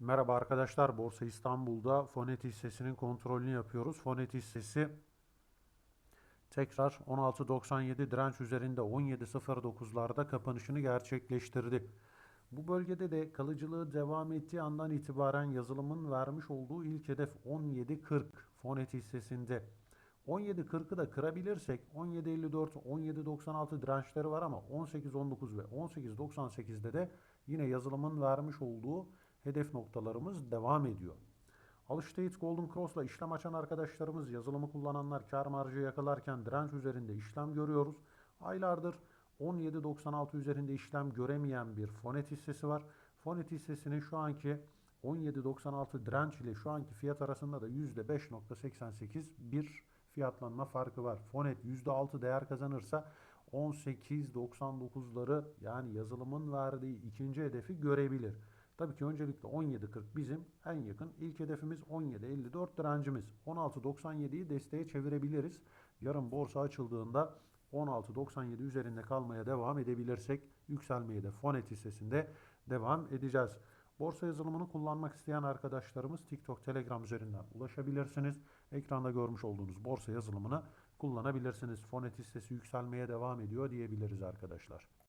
Merhaba arkadaşlar. Borsa İstanbul'da Fonet hissesinin kontrolünü yapıyoruz. Fonet hissesi tekrar 16.97 direnç üzerinde 17.09'larda kapanışını gerçekleştirdi. Bu bölgede de kalıcılığı devam ettiği andan itibaren yazılımın vermiş olduğu ilk hedef 17.40 Fonet hissesinde. 17.40'ı da kırabilirsek 17.54, 17.96 dirençleri var ama 18.19 ve 18.98'de de yine yazılımın vermiş olduğu hedef noktalarımız devam ediyor. Alıştayit Golden Cross'la işlem açan arkadaşlarımız, yazılımı kullananlar kar marjı yakalarken direnç üzerinde işlem görüyoruz. Aylardır 17.96 üzerinde işlem göremeyen bir Fonet hissesi var. Fonet hissesinin şu anki 17.96 direnç ile şu anki fiyat arasında da %5.88 bir fiyatlanma farkı var. Fonet %6 değer kazanırsa 18.99'ları yani yazılımın verdiği ikinci hedefi görebilir. Tabii ki öncelikle 17.40 bizim en yakın ilk hedefimiz 17.54 direncimiz. 16.97'yi desteğe çevirebiliriz. Yarın borsa açıldığında 16.97 üzerinde kalmaya devam edebilirsek yükselmeye de Fonet hissesinde devam edeceğiz. Borsa yazılımını kullanmak isteyen arkadaşlarımız TikTok, Telegram üzerinden ulaşabilirsiniz. Ekranda görmüş olduğunuz borsa yazılımını kullanabilirsiniz. Fonet hissesi yükselmeye devam ediyor diyebiliriz arkadaşlar.